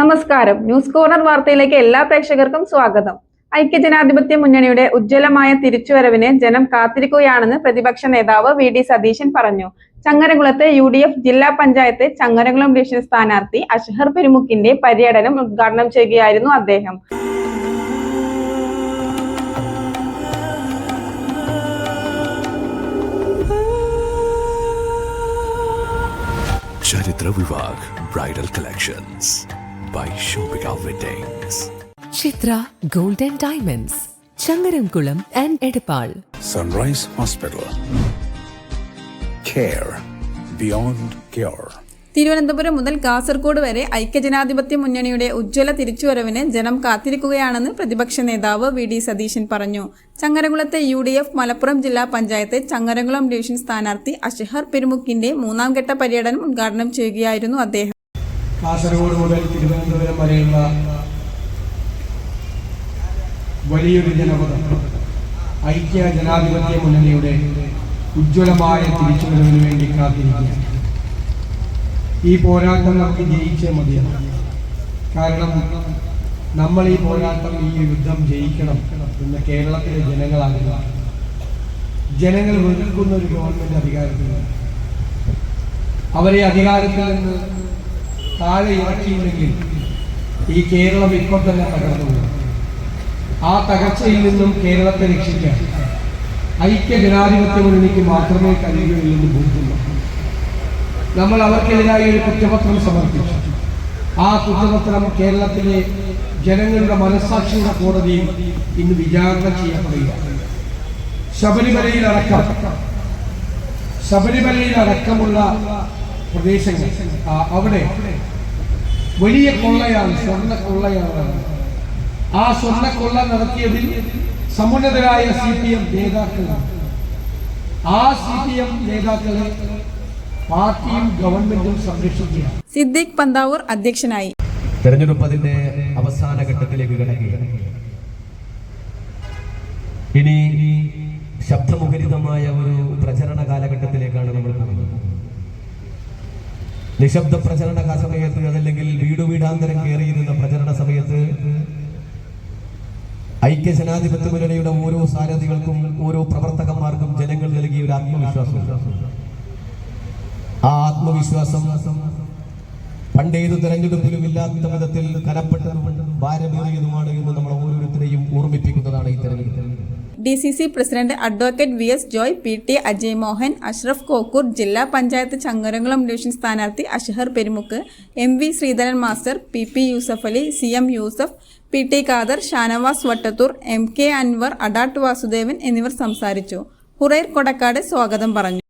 നമസ്കാരം. News corner വാർത്തയിലേക്ക് എല്ലാ പ്രേക്ഷകർക്കും സ്വാഗതം. ഐക്യജനാധിപത്യ മുന്നണിയുടെ ഉജ്ജ്വലമായ തിരിച്ചുവരവിന് ജനം കാത്തിരിക്കുകയാണെന്ന് പ്രതിപക്ഷ നേതാവ് വി ഡി സതീശൻ പറഞ്ഞു. ചങ്ങരകുളത്ത് യു ഡി എഫ് ജില്ലാ പഞ്ചായത്ത് ചങ്ങരകുളം ഡിവിഷൻ സ്ഥാനാർത്ഥി അഷ്ഹർ പെരുമുക്കിന്റെ പര്യടനം ഉദ്ഘാടനം ചെയ്യുകയായിരുന്നു അദ്ദേഹം. Charithra Vivah bridal collections. By Shopika weddings Chithra golden diamonds Changaramkulam and Edappal Sunrise Hospital care beyond care Thiruvananthapuram മുതൽ കാസർഗോഡ് വരെ ഐക്യജനാധിപത്യ മുന്നണിയുടെ ഉജ്ജ്വല തിരിച്ചുവരവിന് ജനം കാത്തിരിക്കുകയാണെന്ന് പ്രതിപക്ഷ നേതാവ് വി ഡി സതീശൻ പറഞ്ഞു. ചങ്ങരകുളത്തെ യു ഡി എഫ് മലപ്പുറം ജില്ലാ പഞ്ചായത്ത് ചങ്ങരകുളം ഡിവിഷൻ സ്ഥാനാർത്ഥി അഷഹർ പെരുമുക്കിന്റെ മൂന്നാം ഘട്ട പര്യടനം ഉദ്ഘാടനം ചെയ്യുകയായിരുന്നു അദ്ദേഹം. കാസർഗോഡ് മുതൽ തിരുവനന്തപുരം വരെയുള്ള വലിയൊരു ജനപദം. ഐക്യ ജനാധിപത്യ മുന്നണിയുടെ ഉജ്ജ്വലമായ തിരിച്ചുവരവിന് വേണ്ടി കാത്തിരിക്കുകയാണ്. ഈ പോരാട്ടം നമുക്ക് ജയിച്ചേ മതിയാണ് കാരണം നമ്മൾ ഈ പോരാട്ടം ഈ യുദ്ധം ജയിക്കണം എന്ന് കേരളത്തിലെ ജനങ്ങളാകുക ജനങ്ങൾ വെറുക്കുന്ന ഒരു ഗവൺമെന്റ് അധികാരത്തിൽ അവരെ അധികാരത്തിൽ നിന്ന് താഴെ ഇറക്കിയില്ലെങ്കിൽ ഈ കേരളം ഇപ്പോൾ തന്നെ തകർന്നു ആ തകർച്ചയിൽ നിന്നും കേരളത്തെ രക്ഷിക്കാൻ ഐക്യ ജനാധിപത്യ മുന്നണിക്ക് മാത്രമേ കഴിയുകയുള്ളൂ ബോധ്യമുള്ളൂ നമ്മൾ അവർക്കെതിരായി ഒരു കുറ്റപത്രം സമർപ്പിച്ചു. ആ കുറ്റപത്രം കേരളത്തിലെ ജനങ്ങളുടെ മനസ്സാക്ഷിയുടെ കോടതിയിൽ ഇന്ന് വിചാരണ ചെയ്യപ്പെടുകയാണ്. ശബരിമലയിൽ അടക്കം ശബരിമലയിൽ അടക്കമുള്ള പ്രദേശങ്ങൾ അവിടെ വലിയ കൊള്ളയാണ് സ്വർണ കൊള്ളയാണ്. ആ സ്വർണ കൊള്ള നടത്തിയതിൽ സമുന്നതരായ സി പി എം നേതാക്കളാണ് ആ സി പി എം നേതാക്കളെ പാർട്ടിയും ഗവൺമെന്റും സംരക്ഷിക്കുകയാണ് സിദ്ദിഖ് പന്താവൂർ അധ്യക്ഷനായി. തെരഞ്ഞെടുപ്പ് അതിന്റെ അവസാന ഘട്ടത്തിലേക്ക് കിടക്കുകയാണ് ഇനി ശബ്ദമുഖരിതമായ ഒരു പ്രചരണ കാലഘട്ടത്തിലേക്കാണ് നമ്മൾ പോകുന്നത്. നിശബ്ദ പ്രചരണ സമയത്ത് അതല്ലെങ്കിൽ വീടു വീടാന്തരം കയറിയിരുന്ന പ്രചരണ സമയത്ത് ഐക്യ ജനാധിപത്യ മുന്നണിയുടെ ഓരോ സാരഥികൾക്കും ഓരോ പ്രവർത്തകന്മാർക്കും ജനങ്ങൾ നൽകിയ ഒരു ആത്മവിശ്വാസം. ആ ആത്മവിശ്വാസം പണ്ടേത് തെരഞ്ഞെടുപ്പിലും ഇല്ലാത്ത വിധത്തിൽ കനപ്പെട്ടതും ഭാരമേറിയതുമാണ് എന്ന് നമ്മൾ ഓരോരുത്തരെയും ഓർമ്മിപ്പിക്കുന്നതാണ് ഈ തെരഞ്ഞെടുപ്പ് D C C president advocate V S Joy P T Ajay Mohan Ashraf Kokkur ജില്ലാ പഞ്ചായത്ത് ചങ്ങരംകുളം ഡിവിഷൻ സ്ഥാനാർത്ഥി Ashhar Perumukku M V Sreedharan master P P Yusuf Ali C M Yusuf P T Khader Shanavas Vattathur M K Anwar Adatt Vasudevan എന്നിവർ സംസാരിച്ചു. ഹുറൈർ കൊടക്കാട് സ്വാഗതം പറഞ്ഞു.